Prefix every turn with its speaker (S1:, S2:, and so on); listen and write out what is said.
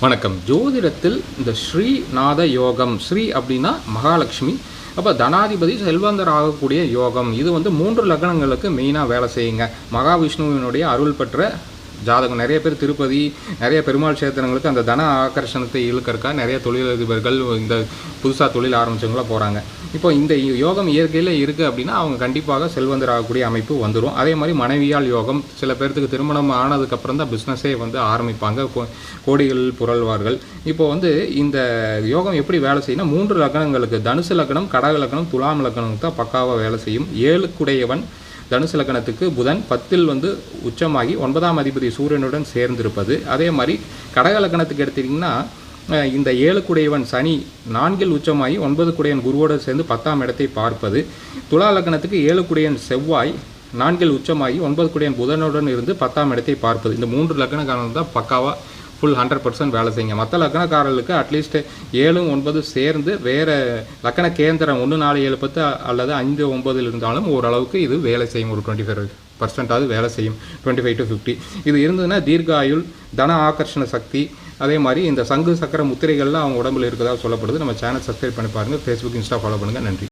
S1: வணக்கம். ஜோதிடத்தில் இந்த ஸ்ரீநாத யோகம் ஸ்ரீ அப்படின்னா மகாலட்சுமி. அப்போ தனாதிபதி செல்வந்தர் ஆகக்கூடிய யோகம். இது வந்து மூன்று லக்னங்களுக்கு மெயினாக வேலை செய்யுங்க. மகாவிஷ்ணுவினுடைய அருள் பெற்ற ஜாதகம். நிறைய பேர் திருப்பதி நிறைய பெருமாள் கஷேத்திரங்களுக்கு அந்த தன ஆகர்ஷணத்தை இழுக்கறக்கா நிறைய தொழிலதிபர்கள் இந்த புதுசாக தொழில் ஆரம்பிச்சவங்களாம் போகிறாங்க இப்போ இந்த யோகம் இயற்கையில் இருக்குது அப்படின்னா அவங்க கண்டிப்பாக செல்வந்தர் ஆகக்கூடிய அமைப்பு வந்துடும் அதே மாதிரி மனைவியால் யோகம் சில பேர்த்துக்கு திருமணம் ஆனதுக்கப்புறம் தான் பிஸ்னஸே வந்து ஆரம்பிப்பாங்க. கோ- கோடிகள் புரள்வார்கள். இப்போ வந்து இந்த யோகம் எப்படி வேலை செய்யணும் மூன்று லக்னங்களுக்கு தனுசு லக்கணம் கடக லக்கணம் துலாம் லக்கணம் தான் பக்காவாக வேலை செய்யும். ஏழுக்குடையவன் தனுசு லக்கணத்துக்கு புதன் பத்தில் வந்து உச்சமாகி ஒன்பதாம் அதிபதி சூரியனுடன் சேர்ந்திருப்பது. அதே மாதிரி கடக லக்கணத்துக்கு எடுத்தீங்கன்னா இந்த இந்த ஏழுக்குடையவன் சனி நான்கில் உச்சமாகி ஒன்பது குடையன் குருவோடு சேர்ந்து பத்தாம் இடத்தை பார்ப்பது. துலா லக்னத்துக்கு ஏழுக்குடையன் செவ்வாய் நான்கில் உச்சமாகி ஒன்பது குடையன் புதனுடன் இருந்து பத்தாம் இடத்தை பார்ப்பது. இந்த மூன்று லக்னக்காரர்கள் தான் பக்காவாக ஃபுல் ஹண்ட்ரட் பர்சன்ட் வேலை செய்யுங்க. மற்ற லக்கணக்காரர்களுக்கு அட்லீஸ்ட் ஏழும் ஒன்பது சேர்ந்து வேறு லக்கண கேந்திரம் ஒன்று நாலு ஏழு பத்து அல்லது ஐந்து ஒம்பதில் இருந்தாலும் ஓரளவுக்கு இது வேலை செய்யும். ஒரு டுவெண்ட்டி ஃபைவ் பர்சன்டாவது வேலை செய்யும். டுவெண்ட்டி ஃபைவ் டு ஃபிஃப்டி இது இருந்ததுன்னா தீர்காயுள் தன ஆகர்ஷண சக்தி அதே மாதிரி இந்த சங்கு சக்கர முத்திரைகள்லாம் அவங்க உடம்புல இருக்கிறதா சொல்லப்படுது. நம்ம சேனல் சப்ஸ்கிரைப் பண்ணி பாருங்கள் ஃபேஸ்புக் இன்ஸ்டா ஃபாலோ பண்ணுங்கள் நன்றி.